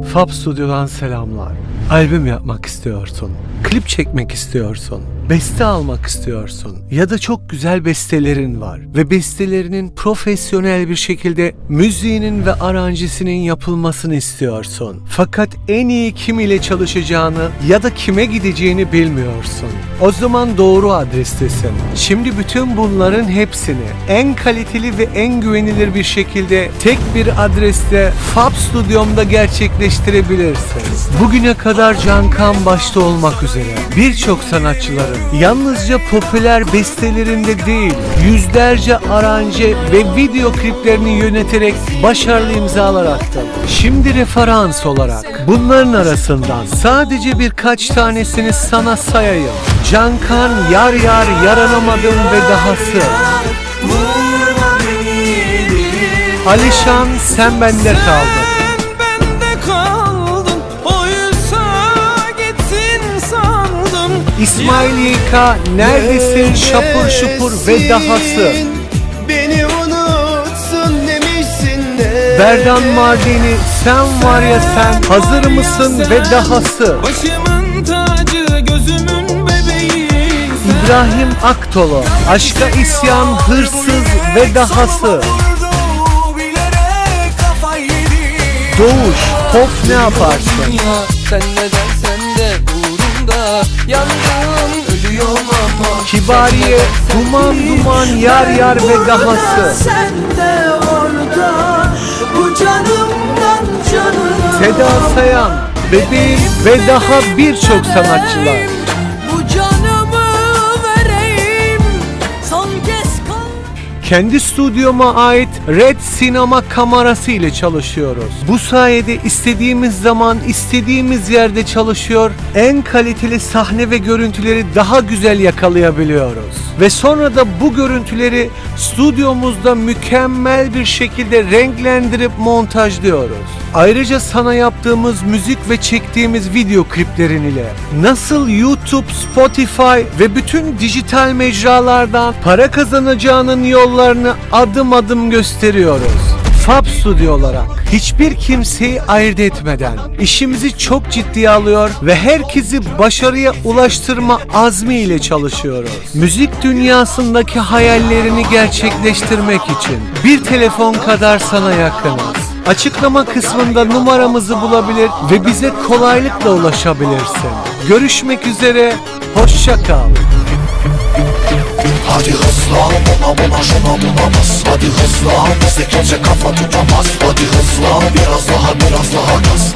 Fab Stüdyo'dan selamlar. Albüm yapmak istiyorsun, klip çekmek istiyorsun, beste almak istiyorsun ya da çok güzel bestelerin var ve bestelerinin profesyonel bir şekilde müziğinin ve aranjesinin yapılmasını istiyorsun. Fakat en iyi kim ile çalışacağını ya da kime gideceğini bilmiyorsun. O zaman doğru adrestesin. Şimdi bütün bunların hepsini en kaliteli ve en güvenilir bir şekilde tek bir adreste Fab Stüdyom'da gerçekleştirebilirsin. Bugüne kadar Cankan başta olmak üzere birçok sanatçıların yalnızca popüler bestelerinde değil yüzlerce aranje ve video kliplerini yöneterek başarılı imzalar attı. Şimdi referans olarak bunların arasından sadece birkaç tanesini sana sayayım. Cankan Yar Yar Yaranamadım ve dahası. Alişan Sen Bende Kaldın. İsmail YK Neredesin Şapur Şupur ve dahası. Beni unutsun demişsin de Berdan Mardini Sen Var Ya Sen Hazır Mısın ve dahası. Başımın tacı gözümün bebeği sen. İbrahim Aktolo Aşka İsyan Hırsız ve dahası. Doğuş Pop Ne Yaparsın? Ya sen ne dersen de uğrunda yandım ölüyorum ama Kibariye Duman Duman Yar Yar ve dahası. Sen de orada bu canımdan canına Seda Sayan Bebeğim ve daha birçok sanatçılar. Kendi stüdyoma ait Red Sinema kamerası ile çalışıyoruz. Bu sayede istediğimiz zaman istediğimiz yerde çalışıyor, en kaliteli sahne ve görüntüleri daha güzel yakalayabiliyoruz. Ve sonra da bu görüntüleri stüdyomuzda mükemmel bir şekilde renklendirip montajlıyoruz. Ayrıca sana yaptığımız müzik ve çektiğimiz video kliplerin ile nasıl YouTube, Spotify ve bütün dijital mecralardan para kazanacağının yollarını adım adım gösteriyoruz. Fab Studio olarak hiçbir kimseyi ayırt etmeden işimizi çok ciddiye alıyor ve herkesi başarıya ulaştırma azmi ile çalışıyoruz. Müzik dünyasındaki hayallerini gerçekleştirmek için bir telefon kadar sana yakınız. Açıklama kısmında numaramızı bulabilir ve bize kolaylıkla ulaşabilirsin. Görüşmek üzere, hoşça kal. Hadi hızlı buna buna şuna buna bas Hadi hızlı bize kimse kafa tutamaz. Hadi hızlı biraz daha biraz daha gaz